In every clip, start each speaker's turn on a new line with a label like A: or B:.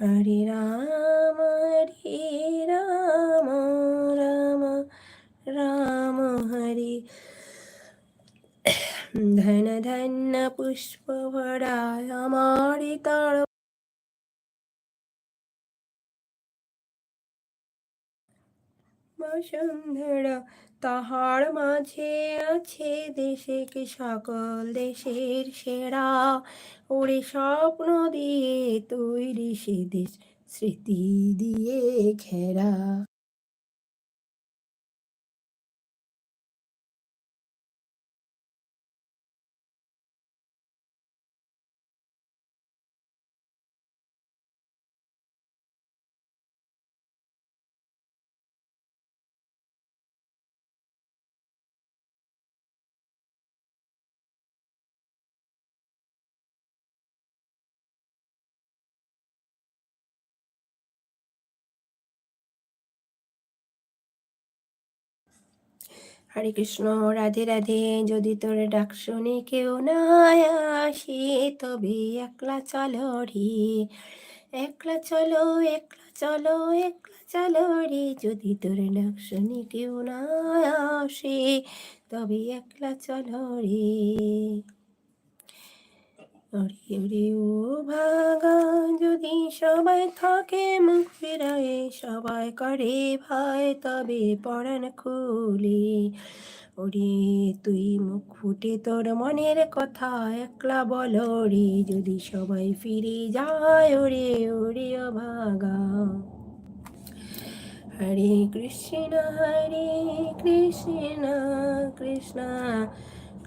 A: হরে রাম হরে রাম রাম রাম হরে ধন ধন্য পুষ্পভরায় আমার তর বসন্ধরা তাহার মাঝে আছে দেশে কি সকল দেশের সেরা ওরে স্বপ্ন দিয়ে তৈরি সে দেশ স্মৃতি দিয়ে ঘেরা
B: হরে কৃষ্ণ রাধে রাধে যদি তোর ডাক শুনে কেউ না আসি তবে একলা চলো রে একলা চলো একলা চলো একলা চলো রে যদি তোর ডাক শুনে কেউ না আসি তবে একলা চলো রে ওরে ও ভাগা যদি সবাই থাকে মুখ ফিরায় সবাই করে ভাই তবে পড়ান খুলে ওরে তুই মুখ ফুটে তোর মনের কথা একলা বল রে যদি সবাই ফিরে যায় ওরে ওরে ও ভাগা হরে কৃষ্ণ হরে কৃষ্ণ কৃষ্ণ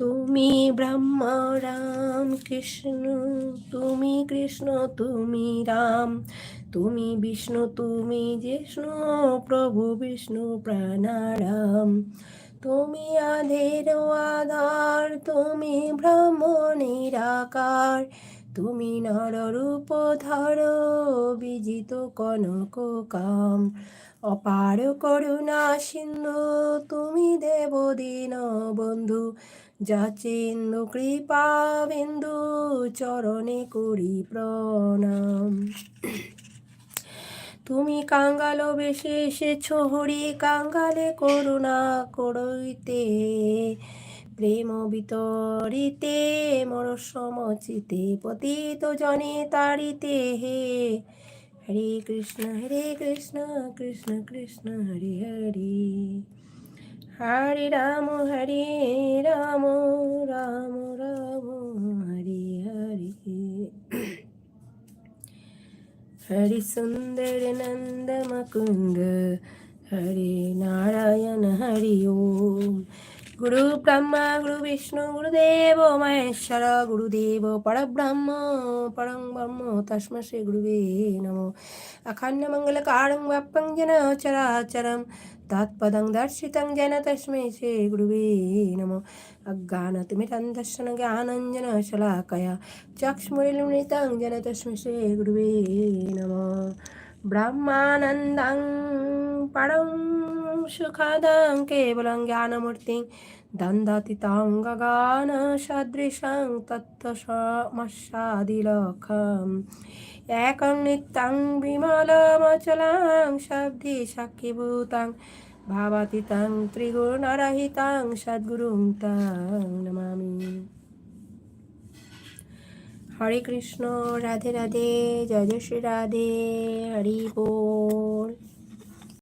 C: তুমি ব্রহ্ম রাম কৃষ্ণ তুমি কৃষ্ণ তুমি রাম তুমি বিষ্ণু তুমি জিষ্ণু প্রভু বিষ্ণু প্রাণারাম তুমি আধের আধার তুমি ব্রহ্ম নিরাকার তুমি নররূপ ধর বিজিত কনক কাম অপার করুণা সিন্ধু তুমি দেব দিন বন্ধু যাচিন্দু কৃপা বিন্দু চরণে করি প্রণাম তুমি কাঙ্গালো বেশে এসেছ হরি কাঙ্গালে করুণা করইতে প্রেম বিতরিতে মর সমচিতে পতিত জনে তারিতে হে হরে কৃষ্ণ হরে কৃষ্ণ কৃষ্ণ কৃষ্ণ হরে হরে Hari Ramo, Hari Ramo, Ramo, Ramo, Hari Hari Hari Sundar Nandamakunda, Hari Narayan Hari Om গুরু ব্রহ্মা গুরু বিষ্ণু গুরুদেব মহেশ্বর গুরুদেব পরব্রহ্ম পরং ব্রহ্ম তস্মা শ্রী গুরুবে নমো অখান্য মঙ্গলকারং বাপ্পং জন চরাচরম তৎপদং দর্শিতং যেন তস্মৈ শ্রী গুরুবে নমো অজ্ঞানতিমিরন্ধর্শন জ্ঞানঞ্জন শলাকয়া চক্ষ্মুরিলমৃতং যেন তস্মৈ শ্রী গুরুবে নমো ব্রহ্মানন্দং পরম सुखदं केवलं ज्ञानमूर्तिं दन्दति तङ्गगानसदृशं तत्त्वमस्यादिलखम् एकं नित्यं विमलमचलां शब्दि शक्तिभूतां भावातीतां त्रिगुणरहितां सद्गुरुं तां नमामि হরে কৃষ্ণ রাধে রাধে জয় জয় শ্রী রাধে হরি বল